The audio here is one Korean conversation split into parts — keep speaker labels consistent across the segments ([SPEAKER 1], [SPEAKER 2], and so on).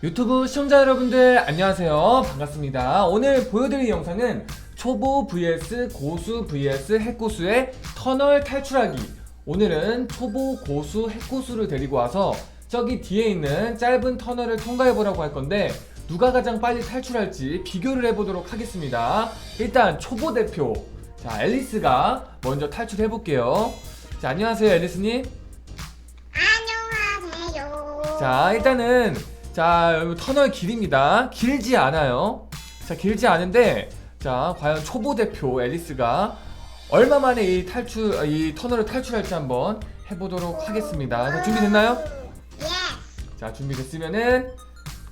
[SPEAKER 1] 유튜브 시청자 여러분들 안녕하세요. 반갑습니다. 오늘 보여드릴 영상은 초보 vs 고수 vs 핵고수의 터널 탈출하기. 오늘은 초보 고수 핵고수를 데리고 와서 저기 뒤에 있는 짧은 터널을 통과해 보라고 할 건데 누가 가장 빨리 탈출할지 비교를 해보도록 하겠습니다. 일단 초보 대표. 자 앨리스가 먼저 탈출해 볼게요. 자 안녕하세요 앨리스님.
[SPEAKER 2] 안녕하세요.
[SPEAKER 1] 자 일단은 자 여기 터널 길입니다 길지 않아요 자 길지 않은데 자 과연 초보 대표 앨리스가 얼마 만에 이 탈출 아, 이 터널을 탈출할지 한번 해보도록 하겠습니다 자 준비됐나요?
[SPEAKER 2] 예.
[SPEAKER 1] 자 준비됐으면은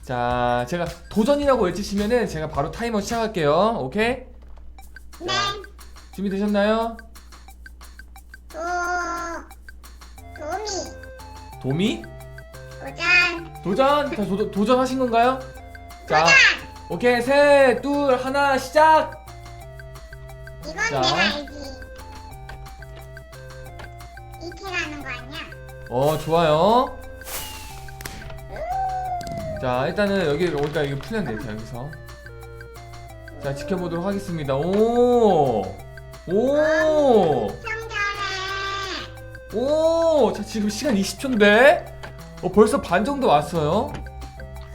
[SPEAKER 1] 자 제가 도전이라고 외치시면은 제가 바로 타이머 시작할게요 오케이?
[SPEAKER 2] 네.
[SPEAKER 1] 준비되셨나요?
[SPEAKER 2] 도 도미
[SPEAKER 1] 도미?
[SPEAKER 2] 도전!
[SPEAKER 1] 자 도, 도전하신 건가요? 자 오케이 셋 둘 하나 시작!
[SPEAKER 2] 이건
[SPEAKER 1] 자.
[SPEAKER 2] 내가 알지. 이렇게 가는 거 아니야?
[SPEAKER 1] 어 좋아요. 자 일단은 여기 오니까 이거 풀렸네. 자 여기서 자 지켜보도록 하겠습니다. 오, 오,
[SPEAKER 2] 청결해.
[SPEAKER 1] 오. 자 지금 시간 20초인데, 어 벌써 반 정도 왔어요.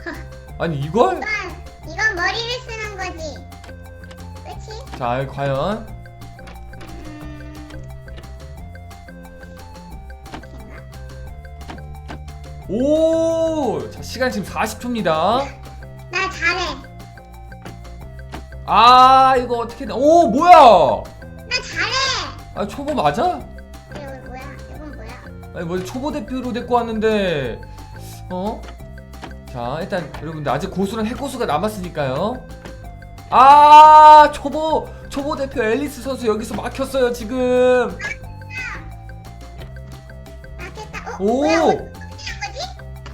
[SPEAKER 1] 아니 이걸?
[SPEAKER 2] 이건 이건 머리를 쓰는 거지. 그렇지?
[SPEAKER 1] 자 과연 오, 자 시간 지금 40초입니다.
[SPEAKER 2] 나 잘해.
[SPEAKER 1] 아 이거 어떻게 돼? 오 뭐야?
[SPEAKER 2] 나 잘해.
[SPEAKER 1] 아 초보 맞아? 아니 뭐 초보 대표로 데리고 왔는데 어? 자 일단 여러분들 아직 고수랑 핵고수가 남았으니까요. 아 초보 초보 대표 앨리스 선수 여기서 막혔어요 지금.
[SPEAKER 2] 맞겠다. 어?
[SPEAKER 1] 오.
[SPEAKER 2] 뭐야? 어떻게 한 거지?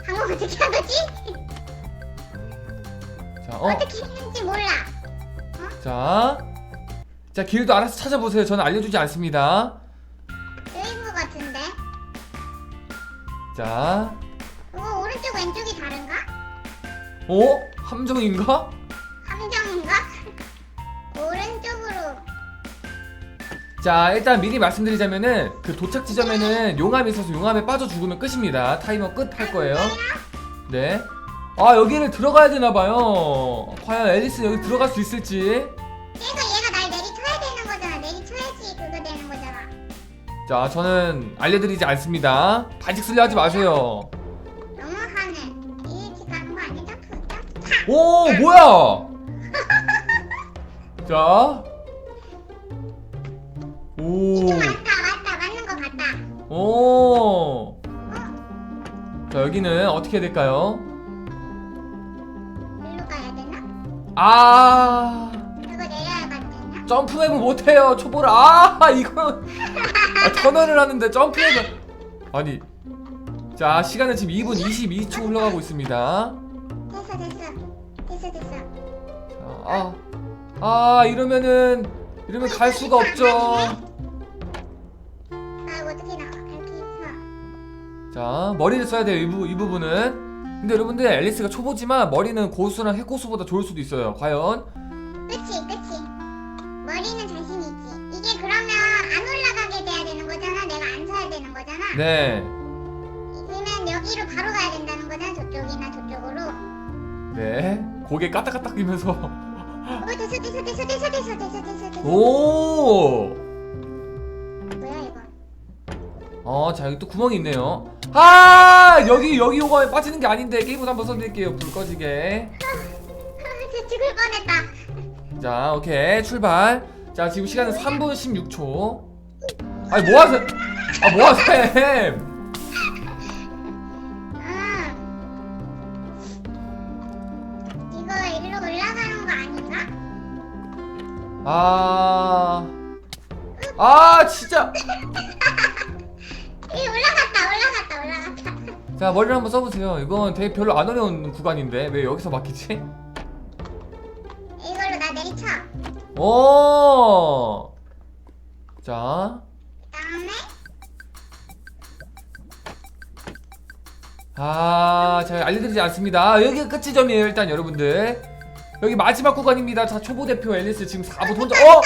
[SPEAKER 2] 방금 어떻게 한 거지?
[SPEAKER 1] 자 어.
[SPEAKER 2] 어떻게 했는지 몰라.
[SPEAKER 1] 자. 자 길도 알아서 찾아보세요. 저는 알려주지 않습니다. 자.
[SPEAKER 2] 이거 오른쪽 왼쪽이 다른가?
[SPEAKER 1] 어? 함정인가?
[SPEAKER 2] 함정인가? 오른쪽으로
[SPEAKER 1] 자 일단 미리 말씀드리자면은 그 도착 지점에는 용암이 있어서 용암에 빠져 죽으면 끝입니다 타이머 끝 할 거예요 네 아 여기를 들어가야 되나 봐요 과연 앨리스 여기 들어갈 수 있을지
[SPEAKER 2] 얘가
[SPEAKER 1] 자 저는 알려드리지 않습니다. 바직술래 하지 마세요.
[SPEAKER 2] 너무하네. 가는 거 차!
[SPEAKER 1] 오 뭐야? 자. 오.
[SPEAKER 2] 맞다 맞다 맞는 거 같다.
[SPEAKER 1] 오. 자 여기는 어떻게 해야 될까요?
[SPEAKER 2] 일로 가야 되나?
[SPEAKER 1] 아.
[SPEAKER 2] 이거 내려야 되나?
[SPEAKER 1] 점프맵을 못해요 초보를 아 이거 아, 터널을 하는데 점프맵을 아니 자 시간은 지금 2분 22초 흘러가고 있습니다.
[SPEAKER 2] 됐어 됐어. 됐어 됐어.
[SPEAKER 1] 아, 아 이러면은 이러면 갈 수가 없죠.
[SPEAKER 2] 아 이거 어떻게 나와 이렇게 해서
[SPEAKER 1] 자 머리를 써야 돼요 이, 부, 이 부분은. 근데 여러분들 앨리스가 초보지만 머리는 고수랑 핵고수보다 좋을 수도 있어요 과연.
[SPEAKER 2] 그치 그치. 머리는 자신 있지. 이게 그러면 안 올라가게 돼
[SPEAKER 1] 네
[SPEAKER 2] 그러면 여기로 바로 가야 된다는 거잖아 저쪽이나 저쪽으로
[SPEAKER 1] 네. 고개 까딱까딱이면서
[SPEAKER 2] 어 됐어 됐어 됐어 됐어 됐어 됐어 됐어 됐어
[SPEAKER 1] 오!
[SPEAKER 2] 뭐야 이거
[SPEAKER 1] 어, 자 여기 또 구멍이 있네요. 아, 여기 여기 요거에 빠지는 게 아닌데 게임을 한번 써드릴게요. 불 꺼지게.
[SPEAKER 2] 저 죽을 뻔했다
[SPEAKER 1] 자, 오케이 출발. 자, 지금 시간은 3분 16초. 아니 뭐 하세요? 아, 뭐 하세요?
[SPEAKER 2] 아 이거 일로 올라가는 거 아닌가?
[SPEAKER 1] 아, 아, 진짜.
[SPEAKER 2] 이 올라갔다 올라갔다 올라갔다
[SPEAKER 1] 자, 머리를 한번 써보세요. 이건 되게 별로 안 어려운 구간인데 왜 여기서 막히지?
[SPEAKER 2] 이걸로 나 내리쳐
[SPEAKER 1] 오. 자, 아, 제가 알려드리지 않습니다. 여기가 끝지점이에요, 일단 여러분들. 여기 마지막 구간입니다. 자, 초보 대표 앨리스 지금 4분 혼자. 어?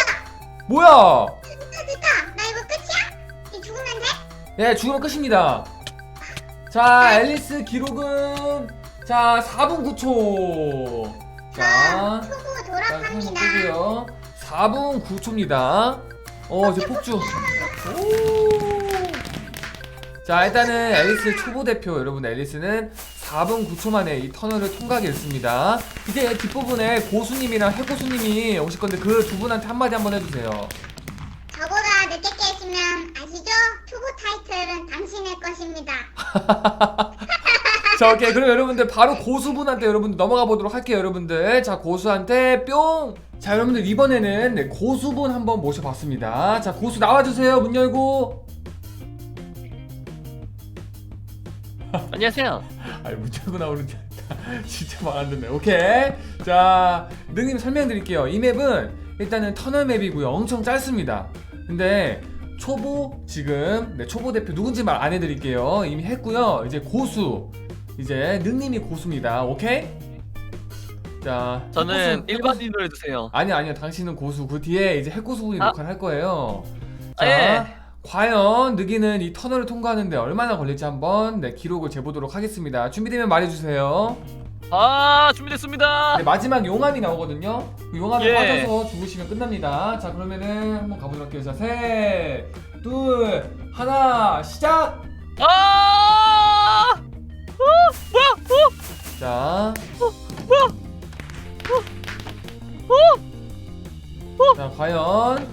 [SPEAKER 1] 뭐야?
[SPEAKER 2] 됐다 됐다 나 이거 끝이야? 이 죽으면 돼?
[SPEAKER 1] 네, 죽으면 끝입니다. 자, 앨리스 기록은 자 4분 9초. 자,
[SPEAKER 2] 초보
[SPEAKER 1] 자, 한번
[SPEAKER 2] 졸업합니다
[SPEAKER 1] 끄고요. 4분 9초입니다. 어, 이제 폭주. 오. 자, 일단은 앨리스 초보 대표 여러분 앨리스는 4분 9초 만에 이 터널을 통과하게 됐습니다. 이제 뒷부분에 고수님이랑 해고수님이 오실 건데 그 두 분한테 한마디 한번 해주세요.
[SPEAKER 2] 저보다 늦게 깨시면 아시죠? 초보 타이틀은 당신의 것입니다
[SPEAKER 1] 자, 오케이. 그럼 여러분들 바로 고수분한테 여러분들 넘어가 보도록 할게요, 여러분들. 자, 고수한테 뿅! 자, 여러분들 이번에는 네, 고수분 한번 모셔봤습니다. 자, 고수 나와주세요. 문 열고.
[SPEAKER 3] 안녕하세요.
[SPEAKER 1] 아니, 문 열고 나오는데 진짜 듣네. 오케이. 자, 능님 설명드릴게요. 이 맵은 일단은 터널 맵이고요. 엄청 짧습니다. 근데 초보 지금 네, 초보 대표 누군지 말 안 해드릴게요. 이미 했고요. 이제 고수 이제 능님이 고수입니다. 오케이? 자,
[SPEAKER 3] 저는
[SPEAKER 1] 해고수-
[SPEAKER 3] 일반인으로 해주세요.
[SPEAKER 1] 아니 아니요 당신은 고수 그 뒤에 이제 핵고수분이
[SPEAKER 3] 아.
[SPEAKER 1] 녹화를 할 거예요 자
[SPEAKER 3] 아, 예.
[SPEAKER 1] 과연 느기는 이 터널을 통과하는데 얼마나 걸릴지 한번 네, 기록을 재보도록 하겠습니다 준비되면 말해주세요
[SPEAKER 3] 아 준비됐습니다.
[SPEAKER 1] 네, 마지막 용암이 나오거든요 그 용암에
[SPEAKER 3] 예.
[SPEAKER 1] 빠져서 죽으시면 끝납니다 자 그러면은 한번 가보도록 할게요 자 셋 둘 하나 시작
[SPEAKER 3] 아! 어, 뭐야? 어?
[SPEAKER 1] 자
[SPEAKER 3] 뭐야?
[SPEAKER 1] 자 과연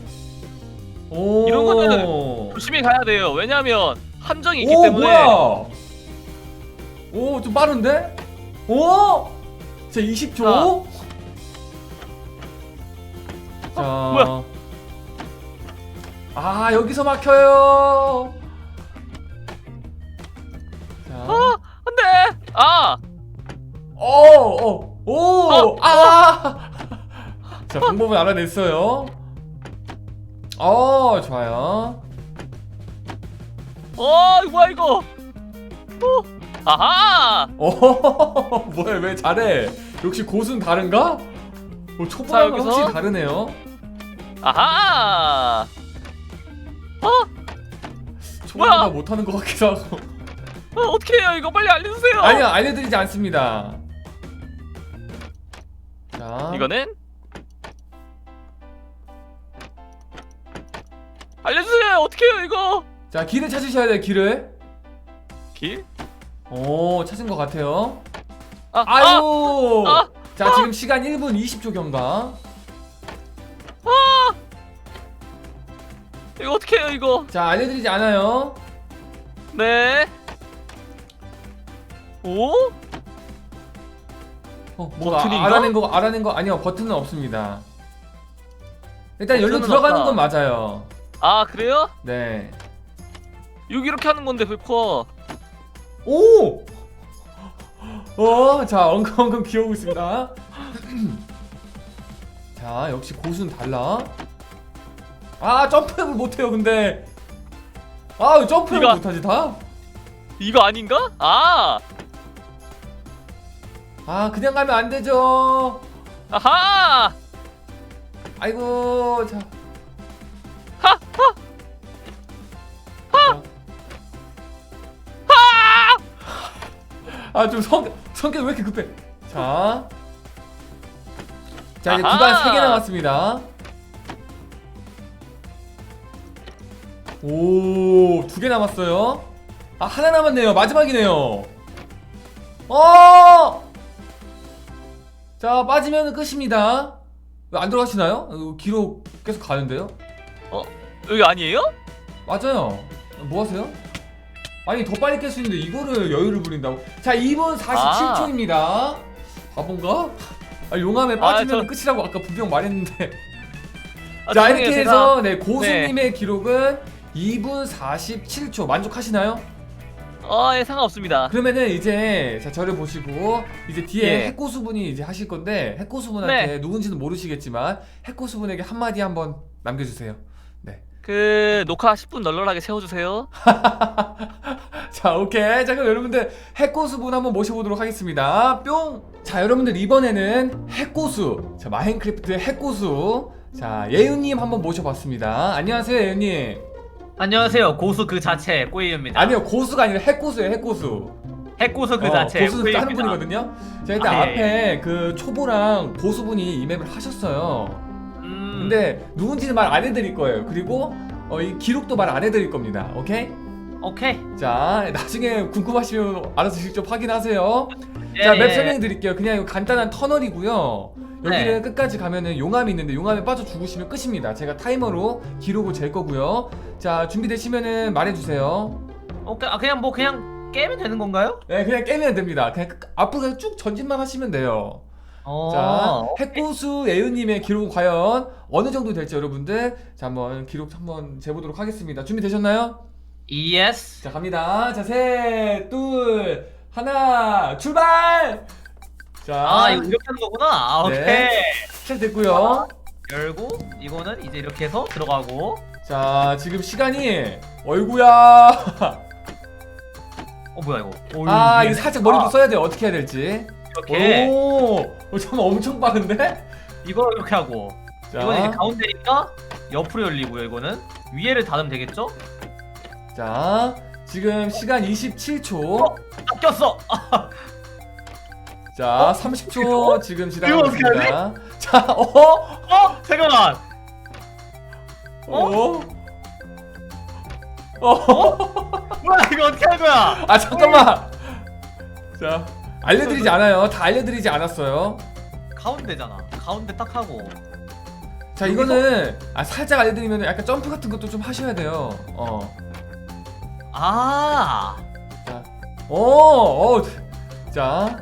[SPEAKER 1] 오
[SPEAKER 3] 이런 거는 조심히 가야 돼요. 왜냐하면 함정이 있기
[SPEAKER 1] 오
[SPEAKER 3] 때문에.
[SPEAKER 1] 뭐야? 오 좀 빠른데? 오? 자 20초. 자.
[SPEAKER 3] 뭐야?
[SPEAKER 1] 아 여기서 막혀요. 자.
[SPEAKER 3] 아 안 돼. 아
[SPEAKER 1] 오, 오, 오,
[SPEAKER 3] 어,
[SPEAKER 1] 아. 자 방법을 알아냈어요. 어 좋아요.
[SPEAKER 3] 어 뭐야 이거? 어 아하.
[SPEAKER 1] 오, 뭐야 왜 잘해? 역시 고수는 다른가? 어,
[SPEAKER 3] 자,
[SPEAKER 1] 초보랑
[SPEAKER 3] 여기서.
[SPEAKER 1] 확실히 다르네요.
[SPEAKER 3] 아하.
[SPEAKER 1] 초보보다
[SPEAKER 3] 뭐야?
[SPEAKER 1] 못하는 것 같기도 하고.
[SPEAKER 3] 어, 어떻게 해요 이거 빨리 알려주세요.
[SPEAKER 1] 아니요 알려드리지 않습니다. 자,
[SPEAKER 3] 이거는 어떻게 해요 이거?
[SPEAKER 1] 자 길을 찾으셔야 돼요 길을.
[SPEAKER 3] 길?
[SPEAKER 1] 오 찾은 것 같아요.
[SPEAKER 3] 아,
[SPEAKER 1] 아유.
[SPEAKER 3] 아, 아,
[SPEAKER 1] 자 지금 시간 1분 20초 경과.
[SPEAKER 3] 이거 어떻게 해요 이거?
[SPEAKER 1] 자 알려드리지 않아요.
[SPEAKER 3] 네. 오?
[SPEAKER 1] 어, 뭐가
[SPEAKER 3] 버튼인가?
[SPEAKER 1] 알아낸 거 알아낸 거 아니요 버튼은 없습니다. 일단
[SPEAKER 3] 버튼은
[SPEAKER 1] 들어가는
[SPEAKER 3] 없다.
[SPEAKER 1] 건 맞아요.
[SPEAKER 3] 아 그래요?
[SPEAKER 1] 네.
[SPEAKER 3] 여기 이렇게 하는 건데 불코.
[SPEAKER 1] 오! 어, 자, 엉금엉금 귀여우고 있습니다. 자, 역시 고수는 달라. 아, 점프를 못해요, 근데. 아, 점프를
[SPEAKER 3] 이거-
[SPEAKER 1] 못하지, 다?
[SPEAKER 3] 이거 아닌가? 아,
[SPEAKER 1] 아, 그냥 가면 안 되죠.
[SPEAKER 3] 아하.
[SPEAKER 1] 아이고, 자.
[SPEAKER 3] 하, 하.
[SPEAKER 1] 하! 아, 좀 성, 성격 왜 이렇게 급해? 자. 자, 이제
[SPEAKER 3] 아하.
[SPEAKER 1] 구간 3개 남았습니다. 오, 두 개 남았어요. 아, 하나 남았네요. 마지막이네요. 어! 자, 빠지면 끝입니다. 왜 안 들어가시나요? 이거 기록 계속 가는데요?
[SPEAKER 3] 여기 아니에요?
[SPEAKER 1] 맞아요. 뭐 하세요? 아니 더 빨리 깰 수 있는데 이거를 여유를 부린다고? 자 2분 47초입니다. 바본가? 아, 용암에 빠지면
[SPEAKER 3] 저-
[SPEAKER 1] 끝이라고 아까 분명 말했는데.
[SPEAKER 3] 아,
[SPEAKER 1] 자
[SPEAKER 3] 죄송해요,
[SPEAKER 1] 이렇게
[SPEAKER 3] 제가-
[SPEAKER 1] 해서 네 고수님의 기록은 2분 47초 만족하시나요?
[SPEAKER 3] 어, 예, 상관없습니다.
[SPEAKER 1] 그러면은 이제 자 저를 보시고 이제 뒤에
[SPEAKER 3] 예.
[SPEAKER 1] 핵고수분이 이제 하실 건데 핵고수분한테 누군지는 모르시겠지만 핵고수분에게 한마디 한번 남겨주세요. 네.
[SPEAKER 3] 그 녹화 10분 널널하게 채워주세요.
[SPEAKER 1] 자, 오케이. 자, 그럼 여러분들 핵고수분 한번 모셔보도록 하겠습니다. 뿅! 자, 여러분들 이번에는 핵고수. 자, 마인크래프트 핵고수. 자, 예윤님 한번 모셔봤습니다. 안녕하세요, 예윤님.
[SPEAKER 3] 안녕하세요. 고수 그 자체 꼬이입니다.
[SPEAKER 1] 아니요, 고수가 아니라 핵고수예요, 핵고수.
[SPEAKER 3] 핵고수 그
[SPEAKER 1] 어,
[SPEAKER 3] 자체
[SPEAKER 1] 고수
[SPEAKER 3] 꼬이입니다.
[SPEAKER 1] 다른 분이거든요. 자, 일단
[SPEAKER 3] 아, 예,
[SPEAKER 1] 앞에 그 초보랑 고수분이 이 맵을 하셨어요.
[SPEAKER 3] 음,
[SPEAKER 1] 근데 누군지는 말 안 해드릴 거예요. 그리고 어, 이 기록도 말 안 해드릴 겁니다. 오케이?
[SPEAKER 3] 오케이.
[SPEAKER 1] 자, 나중에 궁금하시면 알아서 직접 확인하세요.
[SPEAKER 3] 예,
[SPEAKER 1] 자, 맵
[SPEAKER 3] 예.
[SPEAKER 1] 설명해 드릴게요. 그냥 이거 간단한 터널이고요. 여기를
[SPEAKER 3] 네.
[SPEAKER 1] 끝까지 가면은 용암이 있는데 용암에 빠져 죽으시면 끝입니다. 제가 타이머로 기록을 잴 거고요. 자, 준비되시면은 말해 주세요.
[SPEAKER 3] 오케이. 아 그냥 뭐 그냥 깨면 되는 건가요?
[SPEAKER 1] 네, 그냥 깨면 됩니다. 그냥 끝- 앞으로 그냥 쭉 전진만 하시면 돼요.
[SPEAKER 3] 어.
[SPEAKER 1] 자, 핵고수 예은님의 기록은 과연 어느 정도 될지 여러분들 자 한번 기록 한번 재보도록 하겠습니다. 준비되셨나요?
[SPEAKER 3] 예스.
[SPEAKER 1] 자 갑니다. 자 셋, 둘, 하나, 출발! 자,
[SPEAKER 3] 아 이거 이렇게 하는 거구나. 아, 오케이.
[SPEAKER 1] 네. 시작 됐고요.
[SPEAKER 3] 열고 이거는 이제 이렇게 해서 들어가고.
[SPEAKER 1] 자 지금 시간이 어이구야.
[SPEAKER 3] 어 뭐야 이거? 오,
[SPEAKER 1] 아 이거 살짝 머리도
[SPEAKER 3] 아,
[SPEAKER 1] 써야 돼. 어떻게 해야 될지.
[SPEAKER 3] 이렇게
[SPEAKER 1] 오, 어, 잠깐 엄청 빠른데?
[SPEAKER 3] 이거 이렇게 하고
[SPEAKER 1] 자,
[SPEAKER 3] 이거는 이제 가운데니까 옆으로 열리고요. 이거는 위에를 닫으면 되겠죠?
[SPEAKER 1] 자 지금 시간 27초.
[SPEAKER 3] 어? 아, 꼈어. 아,
[SPEAKER 1] 자, 30초 지금 지나가고
[SPEAKER 3] 이거 어떻게
[SPEAKER 1] 있습니다. 자, 어?
[SPEAKER 3] 어 잠깐만.
[SPEAKER 1] 어? 어?
[SPEAKER 3] 뭐야 이거 어떻게 하는 거야?
[SPEAKER 1] 아, 잠깐만. 자, 알려드리지 않아요. 다 알려드리지 않았어요.
[SPEAKER 3] 가운데잖아. 가운데 딱 하고.
[SPEAKER 1] 자, 이거는 아, 살짝 알려드리면 약간 점프 같은 것도 좀 하셔야 돼요. 어.
[SPEAKER 3] 아
[SPEAKER 1] 자, 어, 어. 자,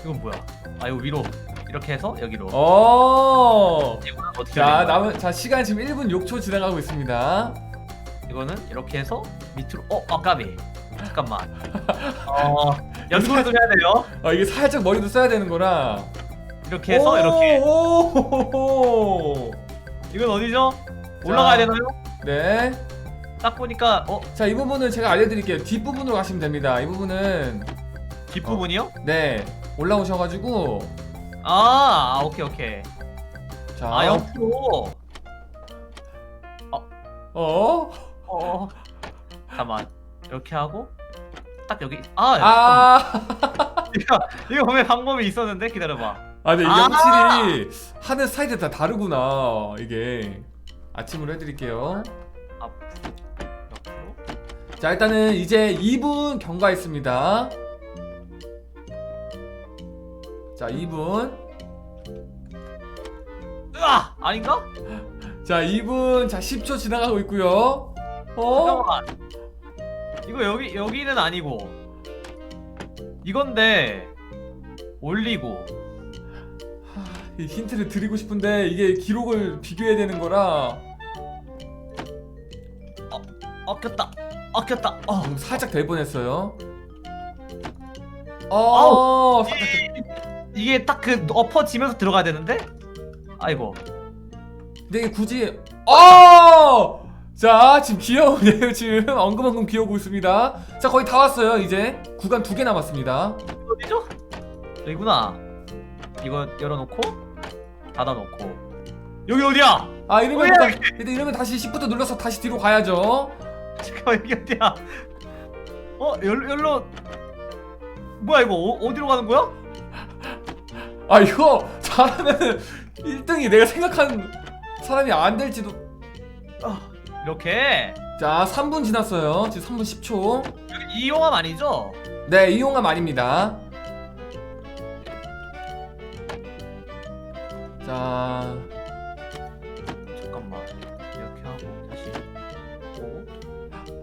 [SPEAKER 3] 이건 뭐야? 아 이거 위로 이렇게 해서 여기로.
[SPEAKER 1] 어.
[SPEAKER 3] 이거는 어떻게
[SPEAKER 1] 자,
[SPEAKER 3] 하는 거야?
[SPEAKER 1] 남은 자 시간 지금 1분 6초 지나가고 있습니다.
[SPEAKER 3] 이거는 이렇게 해서 밑으로. 어 아까비. 잠깐만. 어 연습을 좀 해야 돼요.
[SPEAKER 1] 아, 이게 살짝 머리도 써야 되는 거라.
[SPEAKER 3] 이렇게 해서 이렇게.
[SPEAKER 1] 오.
[SPEAKER 3] 이건 어디죠? 올라가야 되나요?
[SPEAKER 1] 네.
[SPEAKER 3] 딱 보니까 어
[SPEAKER 1] 자, 이 부분은 제가 알려드릴게요. 뒷 부분으로 가시면 됩니다. 이 부분은
[SPEAKER 3] 뒷부분이요?
[SPEAKER 1] 네 올라오셔가지고
[SPEAKER 3] 아, 아 오케이 오케이.
[SPEAKER 1] 자,
[SPEAKER 3] 아 옆으로.
[SPEAKER 1] 어?
[SPEAKER 3] 어. 잠깐만. 이렇게 하고 딱 여기. 아,
[SPEAKER 1] 아,
[SPEAKER 3] 이거 이거 보면 방법이 있었는데 기다려봐.
[SPEAKER 1] 아, 네, 이게
[SPEAKER 3] 아!
[SPEAKER 1] 확실히 하는 스타일이 다 다르구나. 이게 아침으로 해드릴게요.
[SPEAKER 3] 앞으로 옆으로.
[SPEAKER 1] 자, 일단은 이제 2분 경과했습니다. 자, 2분.
[SPEAKER 3] 으아 아닌가?
[SPEAKER 1] 자, 2분. 자, 10초 지나가고 있고요. 어?
[SPEAKER 3] 잠깐만. 이거 여기 여기는 아니고 이건데 올리고
[SPEAKER 1] 이 힌트를 드리고 싶은데 이게 기록을 비교해야 되는 거라
[SPEAKER 3] 아꼈다 아꼈다. 어.
[SPEAKER 1] 좀 살짝 될 뻔했어요. 어, 살짝 될-
[SPEAKER 3] 이게 딱 그 엎어지면서 들어가야 되는데? 아이고.
[SPEAKER 1] 근데 이게 굳이 어! 자, 지금 귀여우네요. 지금 엉금엉금 귀여우고 있습니다. 자, 거의 다 왔어요. 이제 구간 두 개 남았습니다.
[SPEAKER 3] 어디죠? 여기구나. 이거 열어놓고 닫아놓고. 여기 어디야?
[SPEAKER 1] 아, 이러면
[SPEAKER 3] 뭐야,
[SPEAKER 1] 일단, 일단 이러면 다시 시프트 눌러서 다시 뒤로 가야죠.
[SPEAKER 3] 잠깐만 여기 어디야? 어 열, 열로 뭐야 이거 어, 어디로 가는 거야?
[SPEAKER 1] 아, 이거 잘하면 1등이 내가 생각한 사람이 안 될지도.
[SPEAKER 3] 아, 이렇게
[SPEAKER 1] 자, 3분 지났어요. 지금 3분 10초.
[SPEAKER 3] 여기 이용함 아니죠?
[SPEAKER 1] 네, 이용함 아닙니다. 자,
[SPEAKER 3] 잠깐만 이렇게 하고 다시 오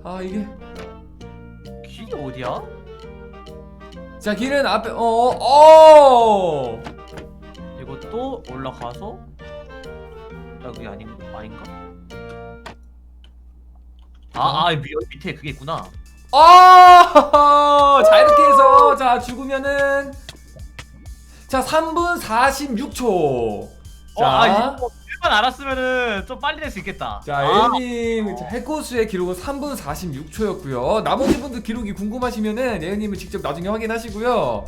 [SPEAKER 1] 아 이게
[SPEAKER 3] 길이 어디야?
[SPEAKER 1] 자 길은 앞에 어, 어,
[SPEAKER 3] 이것도 올라가서 여기 아닌 아닌가? 아, 아 밑, 밑에 그게 있구나.
[SPEAKER 1] 어, 자 이렇게 해서 자 죽으면은 자 3분 46초.
[SPEAKER 3] 어,
[SPEAKER 1] 자,
[SPEAKER 3] 아, 이거 만 알았으면은 좀 빨리 낼 수 있겠다.
[SPEAKER 1] 자,
[SPEAKER 3] 아,
[SPEAKER 1] 예은님 해코스의 기록은 3분 46초였고요. 나머지 분들 기록이 궁금하시면은 예은님을 직접 나중에 확인하시고요.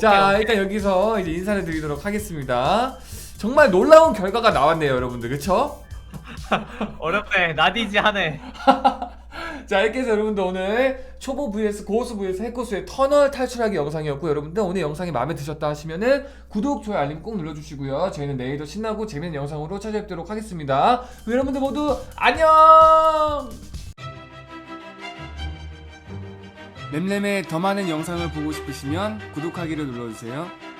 [SPEAKER 1] 자,
[SPEAKER 3] 오케이, 오케이.
[SPEAKER 1] 일단 여기서 이제 인사를 드리도록 하겠습니다. 정말 놀라운 결과가 나왔네요, 여러분들. 그쵸?
[SPEAKER 3] 어렵네. 나디지 하네.
[SPEAKER 1] 자, 이렇게 해서 여러분들 오늘 초보 vs 고수 vs 해코스의 터널 탈출하기 영상이었고 여러분들 오늘 영상이 마음에 드셨다 하시면은 구독, 좋아요, 알림 꼭 눌러주시고요. 저희는 내일도 신나고 재밌는 영상으로 찾아뵙도록 하겠습니다. 여러분들 모두 안녕! 램램의 더 많은 영상을 보고 싶으시면 구독하기를 눌러주세요.